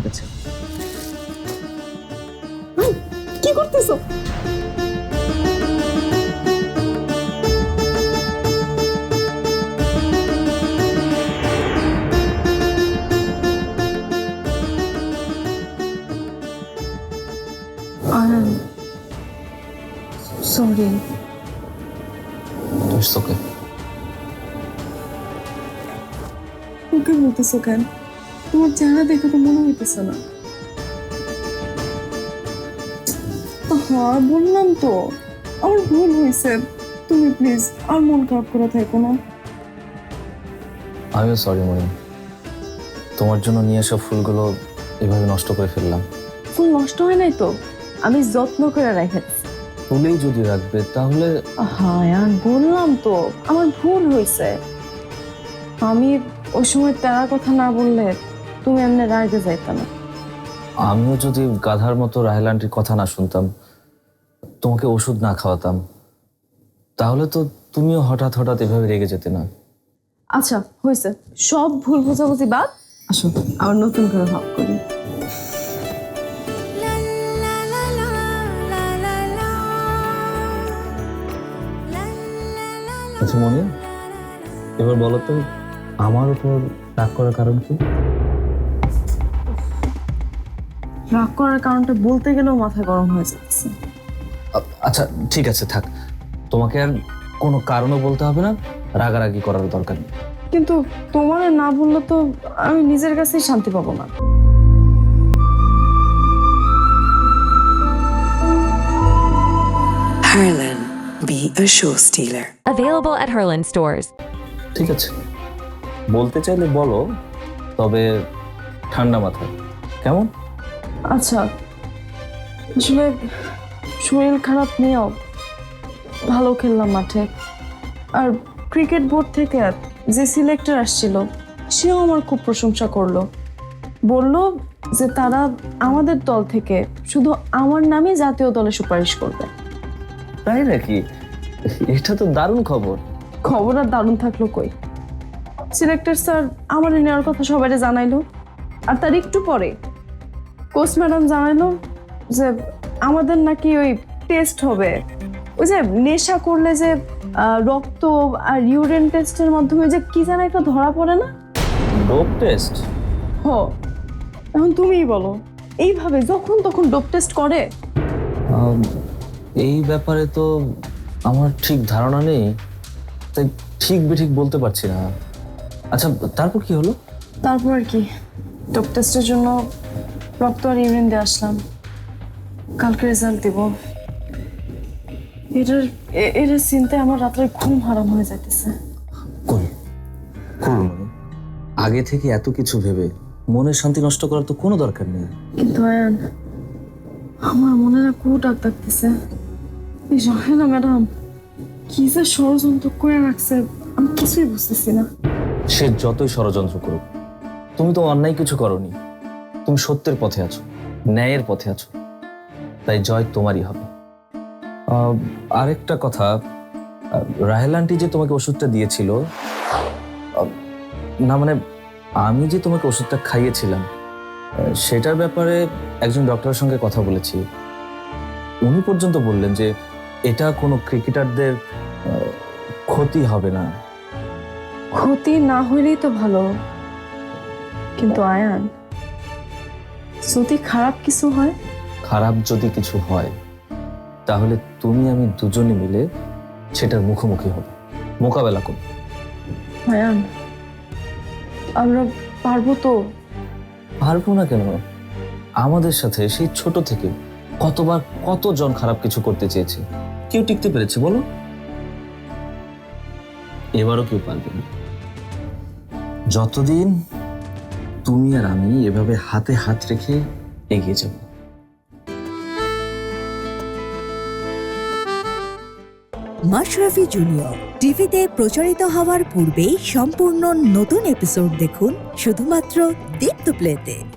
ঠিক আছে কি করতেছো sorry It's okay. Okay, we'll be so তোমার চেহারা দেখে তো মনে হইতেছে না। হ্যাঁ বললাম তো আমার ভুল হয়েছে। তুমি প্লিজ আর মন খারাপ করে থাকো না। আমিও সরি মনি তোমার জন্য নিয়ে আসা ফুলগুলো এভাবে নষ্ট করে ফেললাম। ফুল নষ্ট হয় নাই তো? আমি যত্ন করে রেখেছি। ফুলেই যদি রাখবে তাহলে হ্যাঁ আর বললাম তো আমার ভুল হয়েছে। আমি ওই সময় তেরা কথা না বললে তুমি এমনি রাগে যাইতে না। আমিও যদি গাধার মতো রাহেল আন্টির কথা না শুনতাম তোমাকে ওষুধ না খাওয়াতাম তাহলে তো তুমিও হঠাৎ হঠাৎ এভাবে রেগে যেতে না। আচ্ছা হয়েছে। সব ভুল বোঝাবুঝি বাদ আসো আবার নতুন করে ভাব করি। আচ্ছা মনে এবার বলো তো আমার উপর রাগ করার কারণ কি? রাগ করার কারণটা বলতে গেলেও মাথা গরম হয়ে যাচ্ছে। আচ্ছা ঠিক আছে থাক। তোমাকে আর কোনো কারণও বলতে হবে না রাগারাগি করার দরকার নেই। কিন্তু তোমার না বললে তো আমি নিজের কাছেই শান্তি পাবো না। Harlan, be a show stealer. Available at Herland stores. ঠিক আছে। বলতে চাইলে বলো তবে ঠান্ডা মাথায়। কেমন? আচ্ছা আসলে শরীর খারাপ নিয়েও ভালো খেললাম মাঠে। আর ক্রিকেট বোর্ড থেকে যে সিলেক্টর আসছিল সেও আমার খুব প্রশংসা করল। বলল যে তারা আমাদের দল থেকে শুধু আমার নামে জাতীয় দলে সুপারিশ করবে। তাই নাকি? এটা তো দারুণ খবর। খবর আর দারুণ থাকল কই? সিলেক্টর স্যার আমার নেওয়ার কথা সবাই জানাইলো। আর তার একটু পরে কোচ ম্যাডাম জানাইলো যে আমাদের নাকি ওই টেস্ট হবে। ওই যে নেশা করলে যে রক্ত আর ইউরিন টেস্টের মাধ্যমে যে কি যেন একটা ধরা পড়ে না? ডোপ টেস্ট হ। এখন তুমিই বলো এইভাবে যখন তখন ডোপ টেস্ট করে? এই ব্যাপারে তো আমার ঠিক ধারণা নেই তাই ঠিক বেঠিক বলতে পারছি না। আচ্ছা তারপর কি হলো? তারপর আর কি ডোপ টেস্টের জন্য রক্ত আর ইউরিন দিয়ে আসলাম। কালকে রেজাল্ট দিব। এটার এ- এটার চিন্তায় আমার রাত্রে ঘুম হারাম হয়ে যাইতেছে। কোন করুন আগে থেকে এত কিছু ভেবে মনের শান্তি নষ্ট করার তো কোনো দরকার নেই। কিন্তু আয়ান আমার মনে না কু ডাক ডাকতেছে এই না ম্যাডাম কি যে ষড়যন্ত্র করে রাখছে আমি কিছুই বুঝতেছি না। সে যতই ষড়যন্ত্র করুক তুমি তো অন্যায় কিছু করনি। তুমি সত্যের পথে আছো, ন্যায়ের পথে আছো, তাই জয় তোমারই হবে। আরেকটা কথা রাহেল আন্টি যে তোমাকে ওষুধটা দিয়েছিল না মানে আমি যে তোমাকে ওষুধটা খাইয়েছিলাম সেটার ব্যাপারে একজন ডক্টরের সঙ্গে কথা বলেছি। উনি পর্যন্ত বললেন যে এটা কোনো ক্রিকেটারদের ক্ষতি হবে না। ক্ষতি না হইলেই তো ভালো। কিন্তু আয়ান যদি খারাপ কিছু হয়? খারাপ যদি কিছু হয় তাহলে তুমি আমি দুজনে মিলে সেটার মুখোমুখি হব। মোকাবেলা করব। আয়ান আমরা পারব তো? পারব না কেন? আমাদের সাথে সেই ছোট থেকে কতবার কতজন খারাপ কিছু করতে চেয়েছে কেউ টিকতে পেরেছে বলো? এবারও কেউ পারবে না। যতদিন তুমি আর আমি এভাবে হাতে হাত রেখে এগিয়ে যাব। মাশরাফি জুনিয়র, টিভিতে প্রচারিত হওয়ার পূর্বেই সম্পূর্ণ নতুন এপিসোড দেখুন শুধুমাত্র দীপ্ত প্লেতে